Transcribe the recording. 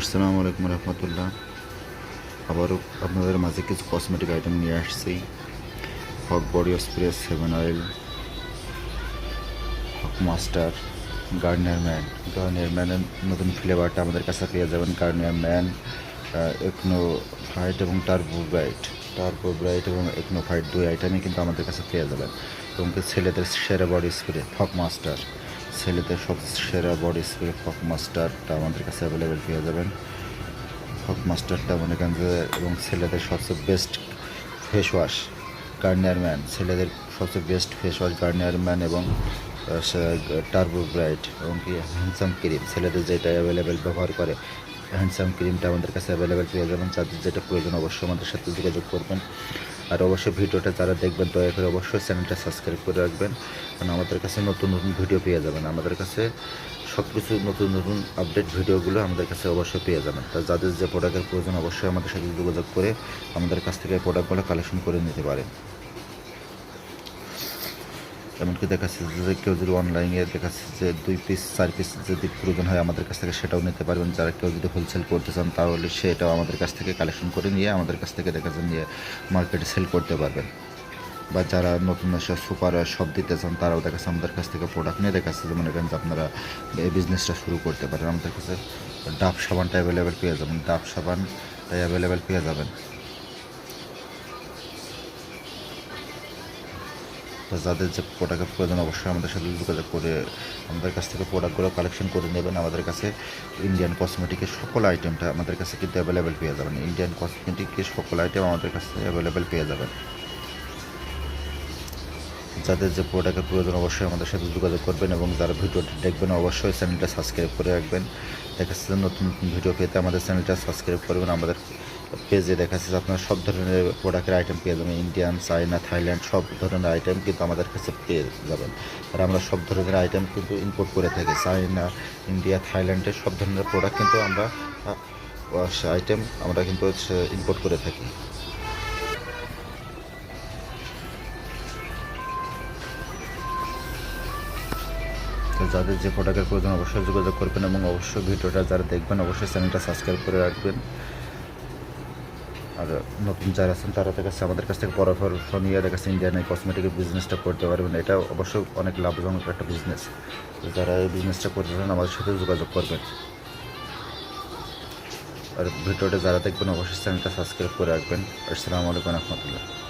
আসসালামু আলাইকুম রহমতুল্লাহ। আবারও আপনাদের মাঝে কিছু কসমেটিক আইটেম নিয়ে আসছি। হক বডি স্প্রে সেভেন অয়েল হক মাস্টার গার্নিয়ার ম্যান গার্নিয়ার ম্যানের নতুন ফ্লেভারটা আমাদের কাছে পেয়ে যাবেন গার্নিয়ার ম্যান একনো ফাইট এবং টার্বো ব্রাইট টার্বো ব্রাইট এবং একনো ফাইট দুই আইটেমই কিন্তু আমাদের কাছে পেয়ে যাবেন। এবং ছেলেদের সেরা বডি স্প্রে হক মাস্টার ছেলেদের সব সেরা বডি স্প্রে হক মাস্টারটা আমাদের কাছে অ্যাভেলেবেল পেয়ে যাবেন। হক মাস্টারটা মনে করেন যে এবং ছেলেদের সবচেয়ে best face wash Garnier man ছেলেদের সবচেয়ে best face wash Garnier man এবং টার্বো ব্রাইট এবং কি হ্যান্ডসাম ক্রিম ছেলেদের যেটা অ্যাভেলেবেল ব্যবহার করে হ্যান্ডসাম ক্রিমটা আমাদের কাছে অ্যাভেলেবেল পেয়ে যাবেন। যাদের যেটা প্রয়োজন অবশ্যই আমাদের সাথে যোগাযোগ করবেন। আর অবশ্যই ভিডিওটা যারা দেখবেন, দয়া করে অবশ্যই চ্যানেলটা সাবস্ক্রাইব করে রাখবেন। কারণ আমাদের কাছে নতুন নতুন ভিডিও পেয়ে যাবেন। আমাদের কাছে সব কিছু নতুন নতুন আপডেট ভিডিওগুলো আমাদের কাছে অবশ্যই পেয়ে যাবেন। তা যাদের যে প্রোডাক্টের প্রয়োজন, অবশ্যই আমাদের সাথে যোগাযোগ করে আমাদের কাছ থেকে প্রোডাক্টগুলো কালেকশন করে নিতে পারেন। এমনকি দেখাচ্ছে যে কেউ যদি অনলাইনে দেখাচ্ছে যে দুই পিস চার পিস যদি প্রয়োজন হয় আমাদের কাছ থেকে সেটাও নিতে পারবেন। যারা কেউ যদি হোলসেল করতে চান তাহলে সেটাও আমাদের কাছ থেকে কালেকশন করে নিয়ে আমাদের কাছ থেকে দেখা যায় নিয়ে মার্কেটে সেল করতে পারবেন। বা যারা নতুন এসে সুপার সব দিতে চান তারাও দেখাচ্ছে আমাদের কাছ থেকে প্রোডাক্ট নিয়ে দেখাচ্ছে। যে মনে করেন যে আপনারা এই বিজনেসটা শুরু করতে পারেন। আমাদের কাছে ডাব সাবানটা অ্যাভেলেবেল পেয়ে যাবেন। ডাব সাবানটা অ্যাভেলেবেল পেয়ে যাবেন। তো যাদের যে প্রোডাক্টের প্রয়োজন, অবশ্যই আমাদের সাথে যোগাযোগ করে আমাদের কাছ থেকে প্রোডাক্টগুলো কালেকশন করে নেবেন। আমাদের কাছে ইন্ডিয়ান কসমেটিকের সকল আইটেমটা আমাদের কাছে কিন্তু অ্যাভেলেবেল পেয়ে যাবেন। ইন্ডিয়ান কসমেটিকের সকল আইটেম আমাদের কাছে অ্যাভেলেবেল পেয়ে যাবেন। যাদের যে প্রোডাক্টের প্রয়োজন, অবশ্যই আমাদের সাথে যোগাযোগ করবেন এবং যারা ভিডিওটি দেখবেন, অবশ্যই চ্যানেলটা সাবস্ক্রাইব করে রাখবেন। যে নতুন নতুন ভিডিও পেতে আমাদের চ্যানেলটা সাবস্ক্রাইব করবেন। আমাদের পেজে দেখাচ্ছে যে আপনারা সব ধরনের প্রোডাক্টের আইটেম পেয়ে যাবেন ইন্ডিয়ান চায়না থাইল্যান্ড সব ধরনের আইটেম কিন্তু আমাদের কাছে পেয়ে যাবেন। আর আমরা সব ধরনের আইটেম কিন্তু ইম্পোর্ট করে থাকি। চায়না ইন্ডিয়া থাইল্যান্ডের সব ধরনের প্রোডাক্ট কিন্তু আমরা আইটেম আমরা কিন্তু ইম্পোর্ট করে থাকি। যাদের যে প্রোডাক্টের প্রয়োজন অবশ্যই যোগাযোগ করবেন এবং অবশ্যই ভিডিওটা যারা দেখবেন অবশ্যই চ্যানেলটা সাবস্ক্রাইব করে রাখবেন। আর নতুন যারা আছেন তারা কাছে আমাদের কাছ থেকে পরামর্শ নিয়ে দেখা যাচ্ছে ইন্ডিয়ান এই কসমেটিকের বিজনেসটা করতে পারবেন। এটা অবশ্যই অনেক লাভজনক একটা বিজনেস যারা এই বিজনেসটা করতে পারেন আমাদের সাথে যোগাযোগ করবেন। আর ভিডিওটা যারা দেখবেন, অবশ্যই চ্যানেলটা সাবস্ক্রাইব করে রাখবেন। আসসালামু আলাইকুম রহমতুল্লাহ।